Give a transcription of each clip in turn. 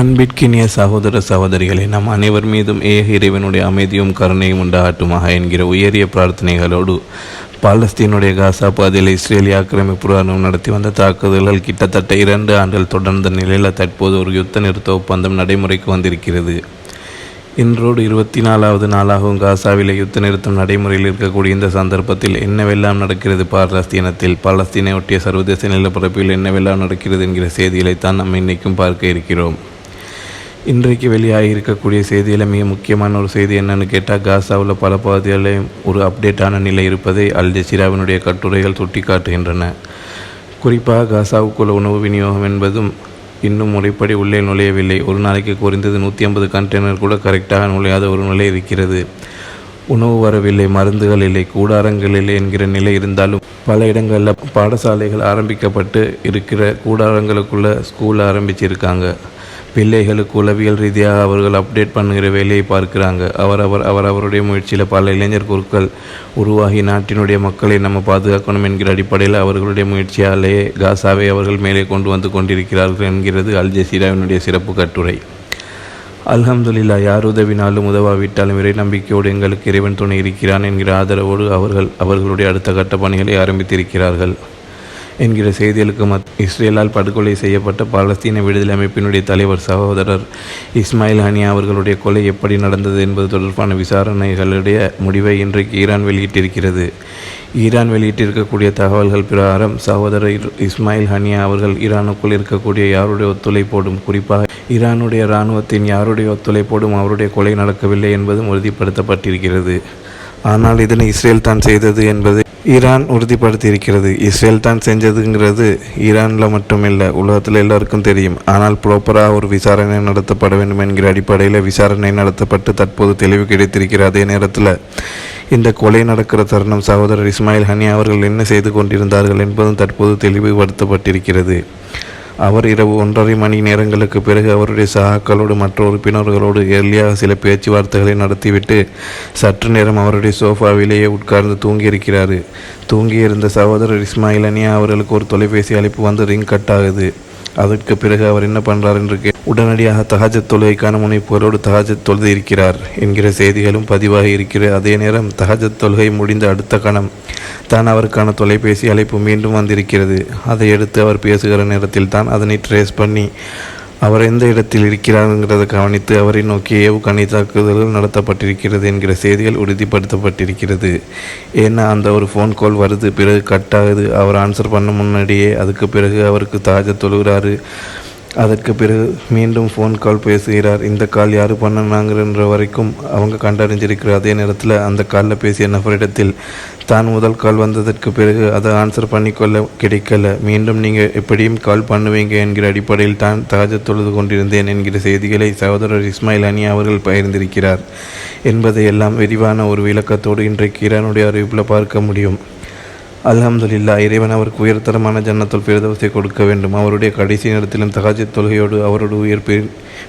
அன்பிற்கினிய சகோதர சகோதரிகளை நம் அனைவர் மீதும் ஏக இறைவனுடைய அமைதியும் கருணையும் உண்டாகட்டுமாக என்கிற உயரிய பிரார்த்தனைகளோடு பாலஸ்தீனுடைய காசா பாதையில் இஸ்ரேலிய ஆக்கிரமிப்பு ராணுவம் நடத்தி வந்த தாக்குதல்கள் கிட்டத்தட்ட இரண்டு ஆண்டுகள் தொடர்ந்த நிலையில் தற்போது ஒரு யுத்த நிறுத்த ஒப்பந்தம் நடைமுறைக்கு வந்திருக்கிறது. இன்றோடு இருபத்தி நாலாவது நாளாகவும் காசாவிலே யுத்த நிறுத்தம் நடைமுறையில் இருக்கக்கூடிய இந்த சந்தர்ப்பத்தில் என்னவெல்லாம் நடக்கிறது? பாலஸ்தீனத்தில் பாலஸ்தீனை ஒட்டிய சர்வதேச நிலப்பரப்பில் என்னவெல்லாம் நடக்கிறது என்கிற செய்திகளை தான் நாம் இன்னைக்கும் பார்க்க இருக்கிறோம். இன்றைக்கு வெளியாகி இருக்கக்கூடிய செய்தியில் மிக முக்கியமான ஒரு செய்தி என்னன்னு கேட்டால் காசாவில் பல பகுதிகளிலும் ஒரு அப்டேட்டான நிலை இருப்பதை அல் ஜசீராவினுடைய கட்டுரைகள் சுட்டிக்காட்டுகின்றன. குறிப்பாக காசாவுக்குள்ள உணவு விநியோகம் என்பதும் இன்னும் முறைப்படி உள்ளே நுழையவில்லை. ஒரு நாளைக்கு குறைந்தது நூற்றி ஐம்பது கண்டெய்னர் கூட கரெக்டாக நுழையாத ஒரு நிலை இருக்கிறது. உணவு வரவில்லை மருந்துகள் இல்லை கூடாரங்கள் இல்லை என்கிற நிலை இருந்தாலும் பல இடங்களில் பாடசாலைகள் ஆரம்பிக்கப்பட்டு இருக்கிற கூடாரங்களுக்குள்ள ஸ்கூல் ஆரம்பிச்சிருக்காங்க. பிள்ளைகளுக்கு உளவியல் ரீதியாக அவர்கள் அப்டேட் பண்ணுகிற வேலையை பார்க்கிறாங்க. அவரவர் அவர் அவருடைய முயற்சியில் பல இளைஞர் குழுக்கள் உருவாகி நாட்டினுடைய மக்களை நம்ம பாதுகாக்கணும் என்கிற அடிப்படையில் அவர்களுடைய முயற்சியாலேயே காசாவை அவர்கள் மேலே கொண்டு வந்து கொண்டிருக்கிறார்கள் என்கிறது அல் ஜசீராவினுடைய சிறப்பு கட்டுரை. அல்ஹம்துலில்லா யார் உதவினாலும் உதவாவிட்டாலும் இறை நம்பிக்கையோடு எங்களுக்கு இறைவன் துணை இருக்கிறான் என்கிற ஆதரவோடு அவர்கள் அவர்களுடைய அடுத்த கட்ட பணிகளை ஆரம்பித்திருக்கிறார்கள். என்கிற செய்திகளுக்கு மத் இஸ்ரேலால் படுகொலை செய்யப்பட்ட பாலஸ்தீன விடுதலை அமைப்பினுடைய தலைவர் சகோதரர் இஸ்மாயில் ஹனியா அவர்களுடைய கொலை எப்படி நடந்தது என்பது தொடர்பான விசாரணைகளுடைய முடிவை இன்றைக்கு ஈரான் வெளியிட்டிருக்கிறது. ஈரான் வெளியிட்டிருக்கக்கூடிய தகவல்கள் பிரகாரம் சகோதரர் இஸ்மாயில் ஹனியா அவர்கள் ஈரானுக்குள் இருக்கக்கூடிய யாருடைய ஒத்துழைப்போடும் குறிப்பாக ஈரானுடைய இராணுவத்தின் யாருடைய ஒத்துழைப்போடும் அவருடைய கொலை நடக்கவில்லை என்பதும் உறுதிப்படுத்தப்பட்டிருக்கிறது. ஆனால் இதனை இஸ்ரேல் தான் செய்தது என்பது ஈரான் உறுதிப்படுத்தியிருக்கிறது. இஸ்ரேல் தான் செஞ்சதுங்கிறது ஈரானில் மட்டுமில்லை உலகத்தில் எல்லாருக்கும் தெரியும். ஆனால் ப்ராப்பராக ஒரு விசாரணை நடத்தப்பட வேண்டும் என்கிற அடிப்படையில் விசாரணை நடத்தப்பட்டு தற்போது தெளிவு கிடைத்திருக்கிற அதே நேரத்தில் இந்த கொலை நடக்கிற தருணம் சகோதரர் இஸ்மாயில் ஹனி அவர்கள் என்ன செய்து கொண்டிருந்தார்கள் என்பதும் தற்போது தெளிவுபடுத்தப்பட்டிருக்கிறது. அவர் இரவு ஒன்றரை மணி நேரங்களுக்கு பிறகு அவருடைய சகாக்களோடு மற்ற உறுப்பினர்களோடு ஏர்லியாக சில பேச்சுவார்த்தைகளை நடத்திவிட்டு சற்று நேரம் அவருடைய சோஃபாவிலேயே உட்கார்ந்து தூங்கியிருக்கிறார். தூங்கியிருந்த சகோதரர் இஸ்மாயில் அனியா அவர்களுக்கு ஒரு தொலைபேசி அழைப்பு வந்து ரிங் கட் ஆகுது. அதற்கு பிறகு அவர் என்ன பண்ணுறார் என்று கே உடனடியாக தஹஜத் தொழுகைக்கான முனைப்போரோடு தகாஜத் தொழுது இருக்கிறார் என்கிற செய்திகளும் பதிவாகி இருக்கிறது. அதே நேரம் தகாஜத் தொழுகை முடிந்த அடுத்த கணம் தான் அவருக்கான தொலைபேசி அழைப்பு மீண்டும் வந்திருக்கிறது. அதை எடுத்து அவர் பேசுகிற நேரத்தில் தான் அதனை ட்ரேஸ் பண்ணி அவர் எந்த இடத்தில் இருக்கிறாருங்கிறதை கவனித்து அவரை நோக்கி ஏவுகணை தாக்குதல்கள் நடத்தப்பட்டிருக்கிறது என்கிற செய்திகள் உறுதிப்படுத்தப்பட்டிருக்கிறது. ஏன்னா அந்த ஒரு ஃபோன் கால் வருது பிறகு கட் ஆகுது. அவர் ஆன்சர் பண்ண முன்னாடியே அதுக்கு பிறகு அவருக்கு தாஜ தொழுகிறாரு. அதற்கு பிறகு மீண்டும் ஃபோன் கால் பேசுகிறார். இந்த கால் யார் பண்ணனாங்கிற வரைக்கும் அவங்க கண்டறிஞ்சிருக்கிறார் அதே நேரத்தில் அந்த காலில் பேசிய நபரிடத்தில் தான் முதல் கால் வந்ததற்கு பிறகு அதை ஆன்சர் பண்ணிக்கொள்ள கிடைக்கல. மீண்டும் நீங்கள் எப்படியும் கால் பண்ணுவீங்க என்கிற அடிப்படையில் தான் தாஜ தொழுது கொண்டிருந்தேன் என்கிற செய்திகளை சகோதரர் இஸ்மாயில் அனி அவர்கள் பகிர்ந்திருக்கிறார். என்பதையெல்லாம் விரிவான ஒரு விளக்கத்தோடு இன்றைக்கு ஈரானுடைய அறிவிப்பில் பார்க்க முடியும். அல்ஹம்துலில்லா இறைவன் அவருக்கு உயர்தரமான ஜன்னத்துல் பிரதவசை கொடுக்க வேண்டும். அவருடைய கடைசி நேரத்திலும் தகாஜி தொழுகையோடு அவரோட உயர்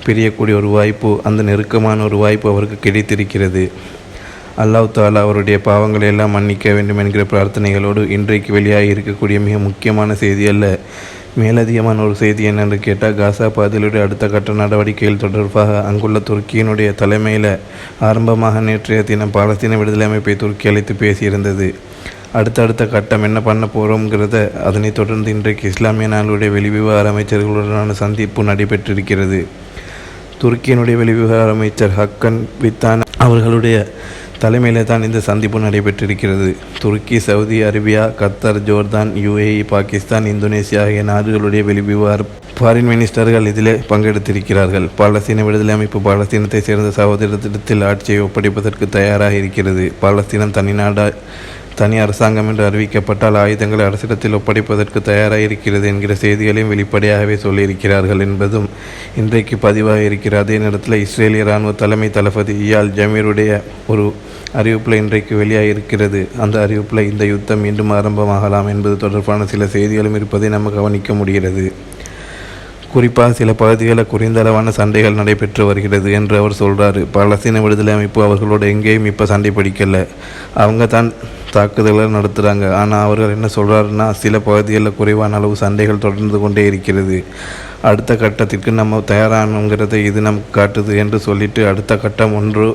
பிரியக்கூடிய ஒரு வாய்ப்பு அந்த நெருக்கமான ஒரு வாய்ப்பு அவருக்கு கிடைத்திருக்கிறது. அல்லாஹ் தாலா அவருடைய பாவங்களை எல்லாம் மன்னிக்க வேண்டும் என்கிற பிரார்த்தனைகளோடு இன்றைக்கு வெளியாகி இருக்கக்கூடிய மிக முக்கியமான செய்தி அல்ல மேலதிகமான ஒரு செய்தி என்னென்று கேட்டால் காசா பாதிலுடைய அடுத்த கட்ட நடவடிக்கைகள் தொடர்பாக அங்குள்ள துருக்கியினுடைய தலைமையில் ஆரம்பமாக நேற்றைய தினம் பாலஸ்தீன விடுதலை அமைப்பை துருக்கி அழைத்து பேசியிருந்தது. அடுத்தடுத்த கட்டம் என்ன பண்ண போகிறோங்கிறத அதனைத் தொடர்ந்து இன்றைக்கு இஸ்லாமிய நாளுடைய வெளிவிவகார அமைச்சர்களுடனான சந்திப்பு நடைபெற்றிருக்கிறது. துருக்கியினுடைய வெளிவிவகார அமைச்சர் ஹக்கன் வித்தான அவர்களுடைய தலைமையில் தான் இந்த சந்திப்பு நடைபெற்றிருக்கிறது. துருக்கி சவுதி அரேபியா கத்தர் ஜோர்தான் யுஏஇ பாகிஸ்தான் இந்தோனேசியா ஆகிய நாடுகளுடைய வெளிவிவகார ஃபாரின் மினிஸ்டர்கள் இதிலே பங்கெடுத்திருக்கிறார்கள். பாலஸ்தீன விடுதலை அமைப்பு பாலஸ்தீனத்தை சேர்ந்த சகோதரத்திடத்தில் ஆட்சியை ஒப்படைப்பதற்கு தயாராக இருக்கிறது. பாலஸ்தீனம் தனிநாடாக தனி அரசாங்கம் என்று அறிவிக்கப்பட்டால் ஆயுதங்களை அரசிடத்தில் ஒப்படைப்பதற்கு தயாராக இருக்கிறது என்கிற செய்திகளையும் வெளிப்படையாகவே சொல்லியிருக்கிறார்கள் என்பதும் இன்றைக்கு பதிவாக இருக்கிற அதே நேரத்தில் இஸ்ரேலிய இராணுவ தலைமை தளபதி இயால் ஜமீருடைய ஒரு அறிவிப்பில் இன்றைக்கு வெளியாக இருக்கிறது அந்த அறிவிப்பில் இந்த யுத்தம் மீண்டும் ஆரம்பமாகலாம் என்பது தொடர்பான சில செய்திகளும் இருப்பதை நம்ம கவனிக்க முடிகிறது. குறிப்பாக சில பகுதிகளில் குறைந்த அளவான சண்டைகள் நடைபெற்று வருகிறது என்று அவர் சொல்கிறாரு பலஸ்தீன விடுதலை அமைப்பு அவர்களோட எங்கேயும் இப்போ சண்டை பிடிக்கல. அவங்க தான் தாக்குதல்களை நடத்துகிறாங்க ஆனால் அவர்கள் என்ன சொல்கிறாருன்னா சில பகுதிகளில் குறைவான அளவு சண்டைகள் தொடர்ந்து கொண்டே இருக்கிறது. அடுத்த கட்டத்திற்கு நம்ம தயாரானுங்கிறத இது நமக்கு காட்டுது என்று சொல்லிட்டு அடுத்த கட்டம் ஒன்று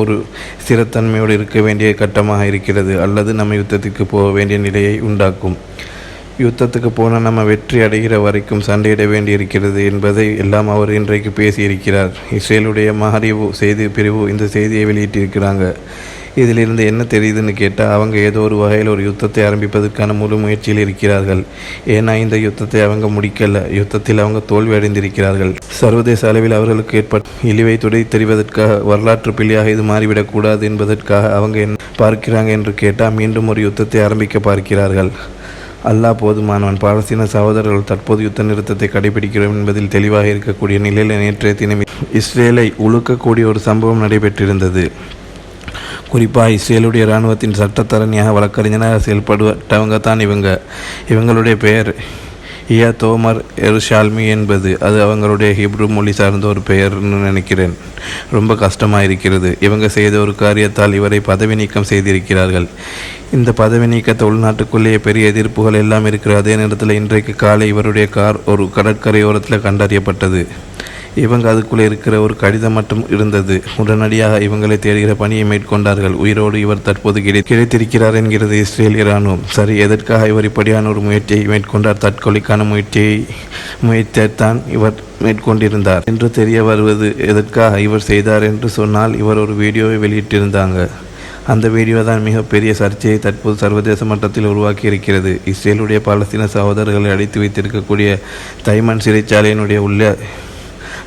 ஒரு ஸ்திரத்தன்மையோடு இருக்க வேண்டிய கட்டமாக இருக்கிறது. அல்லது நம்ம யுத்தத்திற்கு போக வேண்டிய நிலையை உண்டாக்கும். யுத்தத்துக்கு போனால் நம்ம வெற்றி அடைகிற வரைக்கும் சண்டையிட வேண்டியிருக்கிறது என்பதை எல்லாம் அவர் இன்றைக்கு பேசியிருக்கிறார். இஸ்ரேலுடைய மஹரிவு செய்தி பிரிவு இந்த செய்தியை வெளியிட்டிருக்கிறாங்க. இதிலிருந்து என்ன தெரியுதுன்னு கேட்டால் அவங்க ஏதோ ஒரு வகையில் ஒரு யுத்தத்தை ஆரம்பிப்பதற்கான முழு முயற்சியில் இருக்கிறார்கள். ஏன்னா இந்த யுத்தத்தை அவங்க முடிக்கல. யுத்தத்தில் அவங்க தோல்வி அடைந்திருக்கிறார்கள் சர்வதேச அளவில் அவர்களுக்கு ஏற்பட்ட இழிவை துடை தெரிவதற்காக வரலாற்று பிள்ளையாக இது மாறிவிடக்கூடாது என்பதற்காக அவங்க என்ன பார்க்கிறாங்க என்று கேட்டால் மீண்டும் ஒரு யுத்தத்தை ஆரம்பிக்க பார்க்கிறார்கள். அல்லாஹ் போதுமானவன். பாலஸ்தீன சகோதரர்கள் தற்போது யுத்த நிறுத்தத்தை கடைபிடிக்கிறோம் என்பதில் தெளிவாக இருக்கக்கூடிய நிலையில் நேற்றைய தினம் இஸ்ரேலை உழுக்கக்கூடிய ஒரு சம்பவம் நடைபெற்றிருந்தது. குறிப்பாக இஸ்ரேலுடைய இராணுவத்தின் சட்டத்தரணியாக வழக்கறிஞராக செயல்படுவட்டவங்க தான் இவங்க. இவங்களுடைய பெயர் இயா தோமர் எருஷால்மி என்பது. அது அவங்களுடைய ஹிப்ரு மொழி சார்ந்த ஒரு பெயர்னு நினைக்கிறேன். ரொம்ப கஷ்டமாக இருக்கிறது. இவங்க செய்த ஒரு காரியத்தால் இவரை பதவி நீக்கம் செய்திருக்கிறார்கள். இந்த பதவி நீக்கத்தை உள்நாட்டுக்குள்ளேயே பெரிய எதிர்ப்புகள் எல்லாம் இருக்கிற அதே நேரத்தில் இன்றைக்கு காலை இவருடைய கார் ஒரு கடற்கரையோரத்தில் கண்டறியப்பட்டது. இவங்க அதுக்குள்ளே இருக்கிற ஒரு கடிதம் மட்டும் இருந்தது. உடனடியாக இவங்களை தேடுகிற பணியை மேற்கொண்டார்கள். உயிரோடு இவர் தற்போது கிடை கிடைத்திருக்கிறார் என்கிறது இஸ்ரேல் இராணுவம் சரி எதற்காக இவர் இப்படியான ஒரு முயற்சியை மேற்கொண்டார்? தற்கொலைக்கான முயற்சியை முயற்சித்தான் இவர் மேற்கொண்டிருந்தார். என்று தெரிய வருவது எதற்காக இவர் செய்தார் என்று சொன்னால் இவர் ஒரு வீடியோவை வெளியிட்டிருந்தாங்க. அந்த வீடியோ தான் மிகப்பெரிய சர்ச்சையை தற்போது சர்வதேச மட்டத்தில் உருவாக்கி இருக்கிறது இஸ்ரேலுடைய பாலஸ்தீன சகோதரர்களை அடைத்து வைத்திருக்கக்கூடிய தைமன் சிறைச்சாலையினுடைய உள்ள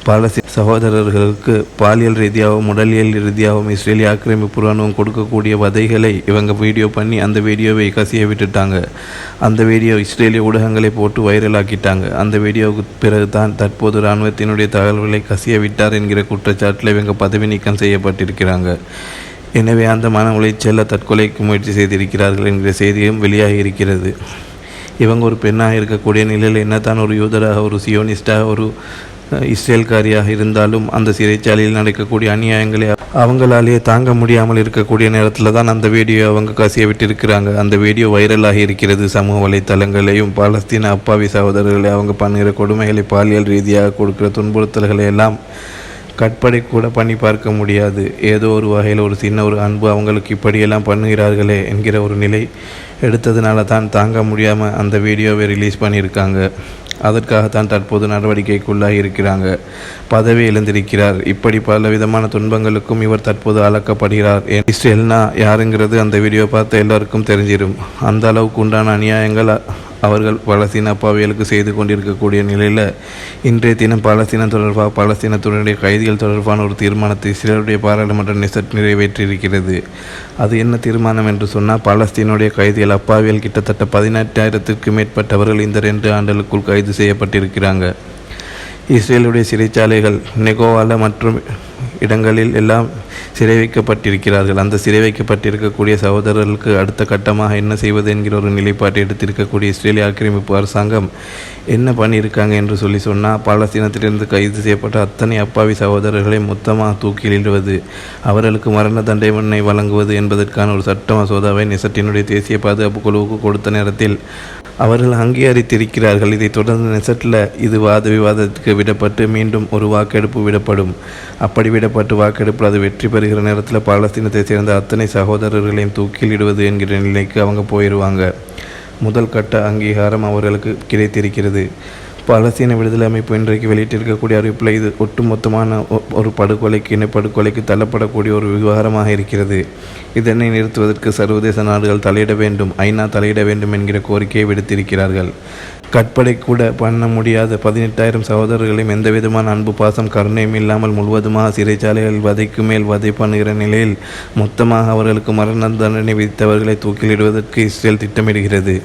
பாலஸ்தீன சகோதரர்களுக்கு பாலியல் ரீதியாகவும் உடலியல் ரீதியாகவும் இஸ்ரேலிய ஆக்கிரமிப்பு ராணுவம் கொடுக்கக்கூடிய வதைகளை இவங்க வீடியோ பண்ணி அந்த வீடியோவை கசிய விட்டுட்டாங்க. அந்த வீடியோ இஸ்ரேலிய ஊடகங்களை போட்டு வைரலாக்கிட்டாங்க. அந்த வீடியோவுக்கு பிறகு தான் தற்போது இராணுவத்தினுடைய தகவல்களை கசிய விட்டார் என்கிற குற்றச்சாட்டில் இவங்க பதவி நீக்கம் செய்யப்பட்டிருக்கிறாங்க. எனவே அந்த மன உளைச்சல தற்கொலைக்கு முயற்சி செய்திருக்கிறார்கள் என்கிற செய்தியும் வெளியாகி இருக்கிறது இவங்க ஒரு பெண்ணாக இருக்கக்கூடிய நிலையில் என்னத்தான் ஒரு யூதராக ஒரு சியோனிஸ்டாக ஒரு இஸ்ரேல்காரியாக இருந்தாலும் அந்த சிறைச்சாலையில் நடக்கக்கூடிய அநியாயங்களை அவங்களாலேயே தாங்க முடியாமல் இருக்கக்கூடிய நேரத்தில் தான் அந்த வீடியோ அவங்க கசிய விட்டிருக்கிறாங்க. அந்த வீடியோ வைரலாக இருக்கிறது. சமூக வலைத்தளங்களையும் பாலஸ்தீன அப்பாவி சகோதரர்களை அவங்க பண்ணுகிற கொடுமைகளை பாலியல் ரீதியாக கொடுக்கிற துன்புறுத்தல்களை எல்லாம் கற்பனை கூட பண்ணி பார்க்க முடியாது. ஏதோ ஒரு வகையில் ஒரு சின்ன ஒரு அன்பு அவங்களுக்கு இப்படியெல்லாம் பண்ணுகிறார்களே என்கிற ஒரு நிலை எடுத்ததுனால தான் தாங்க முடியாமல் அந்த வீடியோவை ரிலீஸ் பண்ணியிருக்காங்க. அதற்காகத்தான் தற்போது நடவடிக்கைக்குள்ளாகி இருக்கிறாங்க. பதவி இழந்திருக்கிறார். இப்படி பல விதமான துன்பங்களுக்கும் இவர் தற்போது அளக்கப்படுகிறார் இஸ்ரேல்னா யாருங்கிறது அந்த வீடியோ பார்த்து எல்லாருக்கும் தெரிஞ்சிடும் அந்த அளவுக்கு உண்டான அநியாயங்கள் அவர்கள் பலஸ்தீன அப்பாவியலுக்கு செய்து கொண்டிருக்கக்கூடிய நிலையில் இன்றைய தினம் பலஸ்தீனம் தொடர்பாக பாலஸ்தீனத்துடைய கைதிகள் தொடர்பான ஒரு தீர்மானத்தை சிலருடைய பாராளுமன்ற நிசட் நிறைவேற்றியிருக்கிறது. அது என்ன தீர்மானம் என்று சொன்னால் பாலஸ்தீனுடைய கைதிகள் அப்பாவியல் கிட்டத்தட்ட பதினெட்டாயிரத்திற்கு மேற்பட்டவர்கள் இந்த ரெண்டு ஆண்டுகளுக்குள் கைது செய்யப்பட்டிருக்கிறாங்க. இஸ்ரேலுடைய சிறைச்சாலைகள் நெகோவால மற்றும் இடங்களில் எல்லாம் சிறை வைக்கப்பட்டிருக்கிறார்கள். அந்த சிறை வைக்கப்பட்டிருக்கக்கூடிய சகோதரர்களுக்கு அடுத்த கட்டமாக என்ன செய்வது என்கிற ஒரு நிலைப்பாட்டை எடுத்திருக்கக்கூடிய இஸ்ரேலிய ஆக்கிரமிப்பு அரசாங்கம் என்ன பண்ணியிருக்காங்க என்று சொல்லி சொன்னால் பாலஸ்தீனத்திலிருந்து கைது செய்யப்பட்ட அத்தனை அப்பாவி சகோதரர்களை மொத்தமாக தூக்கிலிடுவது அவர்களுக்கு மரண தண்டனை வழங்குவது என்பதற்கான ஒரு சட்ட மசோதாவை நெசட்டினுடைய தேசிய பாதுகாப்பு குழுவுக்கு கொடுத்த நேரத்தில் அவர்கள் அங்கீகரித்திருக்கிறார்கள். இதை தொடர்ந்து நெசட்டில் இது வாத விவாதத்துக்கு விடப்பட்டு மீண்டும் ஒரு வாக்கெடுப்பு விடப்படும். அப்படி விடப்பட்டு வாக்கெடுப்பில் அது வெற்றி பெறுகிற நேரத்தில் பாலஸ்தீனத்தை சேர்ந்த அத்தனை சகோதரர்களையும் தூக்கிலிடுவது என்கிற நிலைக்கு அவங்க போயிடுவாங்க. முதல் கட்ட அங்கீகாரம் அவர்களுக்கு கிடைத்திருக்கிறது. பாலஸ்தீன விடுதலை அமைப்பு இன்றைக்கு வெளியிட்டிருக்கக்கூடிய அறிவிப்பில் இது ஒட்டுமொத்தமான ஒரு படுகொலைக்கு இனப்படுகொலைக்கு தள்ளப்படக்கூடிய ஒரு விவகாரமாக இருக்கிறது. இதனை நிறுத்துவதற்கு சர்வதேச நாடுகள் தலையிட வேண்டும் ஐநா தலையிட வேண்டும் என்கிற கோரிக்கையை விடுத்திருக்கிறார்கள். கற்பனை கூட பண்ண முடியாத பதினெட்டாயிரம் சகோதரர்களையும் எந்தவிதமான அன்பு பாசம் கருணையும் இல்லாமல் முழுவதுமாக சிறைச்சாலைகள் வதைக்கு மேல் வதை பண்ணுகிற நிலையில் மொத்தமாக அவர்களுக்கு மரண தண்டனை விதித்தவர்களை தூக்கிலிடுவதற்கு இஸ்ரேல் திட்டமிடுகிறது.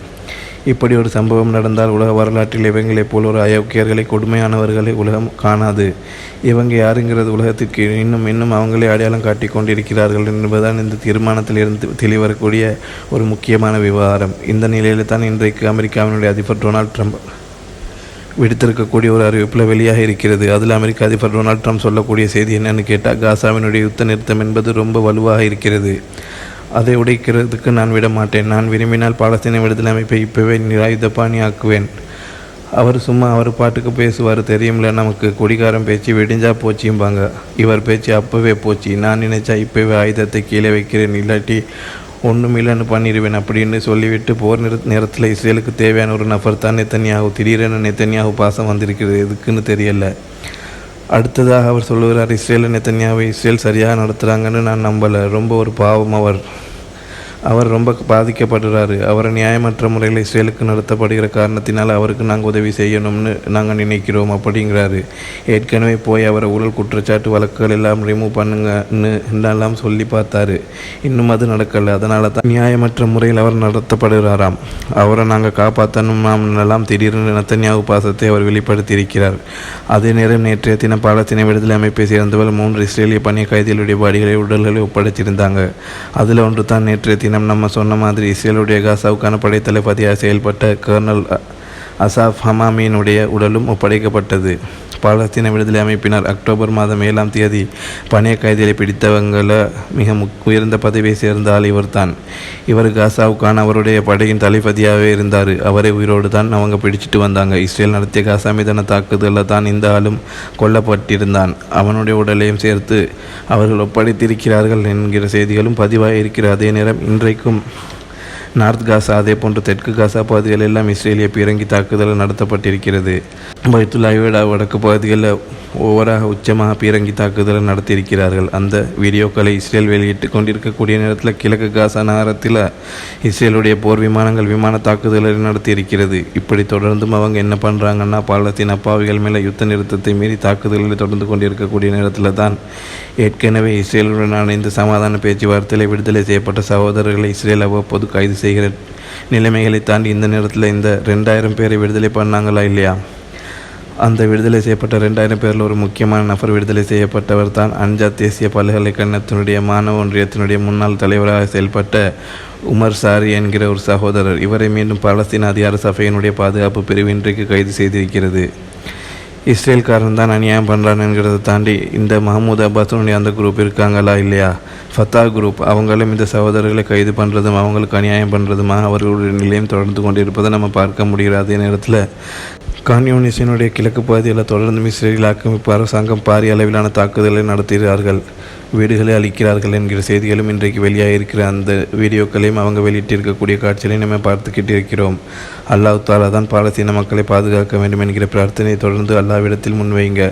இப்படி ஒரு சம்பவம் நடந்தால் உலக வரலாற்றில் இவங்களைப் போல் ஒரு அயோக்கியர்களை கொடுமையானவர்களை உலகம் காணாது. இவங்க யாருங்கிறது உலகத்திற்கு இன்னும் இன்னும் அவங்களே அடையாளம் காட்டி கொண்டிருக்கிறார்கள் என்பதுதான் இந்த தீர்மானத்தில் இருந்து தெளிவரக்கூடிய ஒரு முக்கியமான விவகாரம். இந்த நிலையில் தான் இன்றைக்கு அமெரிக்காவினுடைய அதிபர் டொனால்ட் ட்ரம்ப் விடுத்திருக்கக்கூடிய ஒரு அறிவிப்பில் வெளியாக இருக்கிறது. அதில் அமெரிக்க அதிபர் டொனால்ட் ட்ரம்ப் சொல்லக்கூடிய செய்தி என்னன்னு கேட்டால் காசாவினுடைய யுத்த நிறுத்தம் என்பது ரொம்ப வலுவாக இருக்கிறது. அதை உடைக்கிறதுக்கு நான் விட மாட்டேன் நான் விரும்பினால் பாலஸ்தீன விடுதலை அமைப்பை இப்போவே நிராயுத ஆக்குவேன் அவர் சும்மா அவர் பாட்டுக்கு பேசுவார் தெரியும்ல நமக்கு குடிகாரம் பேச்சு வெடிஞ்சா போச்சும்பாங்க. இவர் பேச்சு அப்போவே போச்சு. நான் நினைச்சா இப்போவே ஆயுதத்தை கீழே வைக்கிறேன். இல்லாட்டி ஒன்றும் இல்லைன்னு பண்ணிடுவேன் அப்படின்னு சொல்லிவிட்டு போர் நிற நேரத்தில் இஸ்ரேலுக்கு தேவையான ஒரு நபர் தான் நெத்தனியாகும் திடீரென நெத்தனியாகு பாசம் வந்திருக்கிறது. எதுக்குன்னு தெரியல. அடுத்ததாக அவர் சொல்லுகிறார் இஸ்ரேல் நெத்தன்யாவை இஸ்ரேல் சரியாக நடத்துகிறாங்கன்னு நான் நம்பலை. ரொம்ப ஒரு பாவம் அவர். அவர் ரொம்ப பாதிக்கப்படுறாரு. அவரை நியாயமற்ற முறையில் இஸ்ரேலுக்கு நடத்தப்படுகிற காரணத்தினால் அவருக்கு நாங்கள் உதவி செய்யணும்னு நாங்கள் நினைக்கிறோம் அப்படிங்கிறாரு. ஏற்கனவே போய் அவரை ஊழல் குற்றச்சாட்டு வழக்குகள் எல்லாம் ரிமூவ் பண்ணுங்கன்னு என்னெல்லாம் சொல்லி பார்த்தாரு. இன்னும் அது நடக்கலை. அதனால தான் நியாயமற்ற முறையில் அவர் நடத்தப்படுகிறாராம். அவரை நாங்கள் காப்பாற்றணும்னாம் திடீர்னு நத்தன்யாவு பாசத்தை அவர் வெளிப்படுத்தியிருக்கிறார். அதே நேரம் நேற்றைய தினம் பாலத்தின விடுதலை அமைப்பை சேர்ந்தவர் மூன்று இஸ்ரேலிய பணிய கைதிகளுடைய பாடிகளை உடல்களை ஒப்படைத்திருந்தாங்க அதில் ஒன்று தான் நேற்றைய தினம் நம்ம சொன்ன மாதிரி இஸ்ரேலுடைய காசாவுக்கான படைத்தளபதியாக செயல்பட்ட கர்னல் அசாஃப் ஹமாமியினுடைய உடலும் ஒப்படைக்கப்பட்டது. பாலஸ்தீன விடுதலை அமைப்பினர் அக்டோபர் மாதம் ஏழாம் தேதி பணைய கைதிகளை பிடித்தவங்கள மிக உயர்ந்த பதவியை சேர்ந்த ஆள் இவர்தான். இவர் காசாவுக்கான அவருடைய படையின் தளபதியாகவே இருந்தார். அவரை உயிரோடு தான் அவங்க பிடிச்சிட்டு வந்தாங்க. இஸ்ரேல் நடத்திய காசா மீதான தாக்குதலில் தான் இந்த ஆளும் கொல்லப்பட்டிருந்தான். அவனுடைய உடலையும் சேர்த்து அவர்கள் ஒப்படைத்திருக்கிறார்கள் என்கிற செய்திகளும் பதிவாக இருக்கிற அதே நேரம் இன்றைக்கும் நார்த் காசா அதே போன்று தெற்கு காசா பகுதிகள் எல்லாம் இஸ்ரேலிய பீரங்கி தாக்குதல் நடத்தப்பட்டிருக்கிறது. பைத்துல்லாவிட வடக்கு பகுதிகளில் ஓவராக உச்சமாக பீரங்கி தாக்குதல் நடத்தியிருக்கிறார்கள். அந்த வீடியோக்களை இஸ்ரேல் வெளியிட்டு கொண்டிருக்கக்கூடிய நேரத்தில் கிழக்கு காசா நகரத்தில் இஸ்ரேலுடைய போர் விமானங்கள் விமான தாக்குதலை நடத்தியிருக்கிறது. இப்படி தொடர்ந்தும் அவங்க என்ன பண்ணுறாங்கன்னா பாலத்தின் அப்பாவிகள் மேலே யுத்த நிறுத்தத்தை மீறி தாக்குதல்களை தொடர்ந்து கொண்டிருக்கக்கூடிய நேரத்தில் தான் ஏற்கனவே இஸ்ரேலுடனான இந்த சமாதான பேச்சுவார்த்தையில் விடுதலை செய்யப்பட்ட சகோதரர்களை இஸ்ரேல் அவ்வப்போது கைது செய்கிற நிலைமைகளை தாண்டி இந்த நேரத்தில் இந்த ரெண்டாயிரம் பேரை விடுதலை பண்ணாங்களா இல்லையா? அந்த விடுதலை செய்யப்பட்ட ரெண்டாயிரம் பேரில் ஒரு முக்கியமான நபர் விடுதலை செய்யப்பட்டவர் தான் அஞ்சாத் தேசிய பல்கலைக்கழகத்தினுடைய மாணவ ஒன்றியத்தினுடைய முன்னாள் தலைவராக செயல்பட்ட உமர் சாரி என்கிற ஒரு சகோதரர். இவரை மீண்டும் பாலஸ்தீன அதிகார சபையினுடைய பாதுகாப்பு பிரிவு இன்றைக்கு கைது செய்திருக்கிறது. இஸ்ரேல்காரன் தான் அநியாயம் பண்ணுறானுங்கிறத தாண்டி இந்த மஹமூத் அப்பாஸுடைய அந்த குரூப் இருக்காங்களா இல்லையா? Fatah group. அவங்களும் இந்த சகோதரர்களை கைது பண்ணுறதும் அவங்களுக்கு அநியாயம் பண்ணுறதுமா அவர்களுடைய நிலையம் தொடர்ந்து கொண்டு இருப்பதை நம்ம பார்க்க முடிகிற அதே நேரத்தில் கான்யூனிசனுடைய கிழக்கு பகுதியில் தொடர்ந்து இஸ்ரேல் ஆக்கிரமிப்பு அரசாங்கம் பாரிய அளவிலான தாக்குதலை நடத்துகிறார்கள் வீடுகளை அளிக்கிறார்கள் என்கிற செய்திகளும் இன்றைக்கு வெளியாக இருக்கிற அந்த வீடியோக்களையும் அவங்க வெளியிட்டிருக்கக்கூடிய காட்சிகளையும் நம்ம பார்த்துக்கிட்டு இருக்கிறோம். அல்லாஹ் தாலா தான் பாலஸ்தீன மக்களை பாதுகாக்க வேண்டும் என்கிற பிரார்த்தனையை தொடர்ந்து அல்லாவிடத்தில் முன்வைங்க.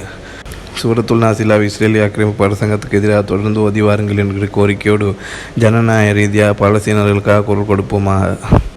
சூரத்துல் நாசிலா இஸ்ரேலிய ஆக்கிரமிப்பு அரசாங்கத்துக்கு எதிராக தொடர்ந்து ஒதிவாருங்கள் என்கிற கோரிக்கையோடு ஜனநாயக ரீதியாக பாலஸ்தீனர்களுக்காக குரல் கொடுப்போமாக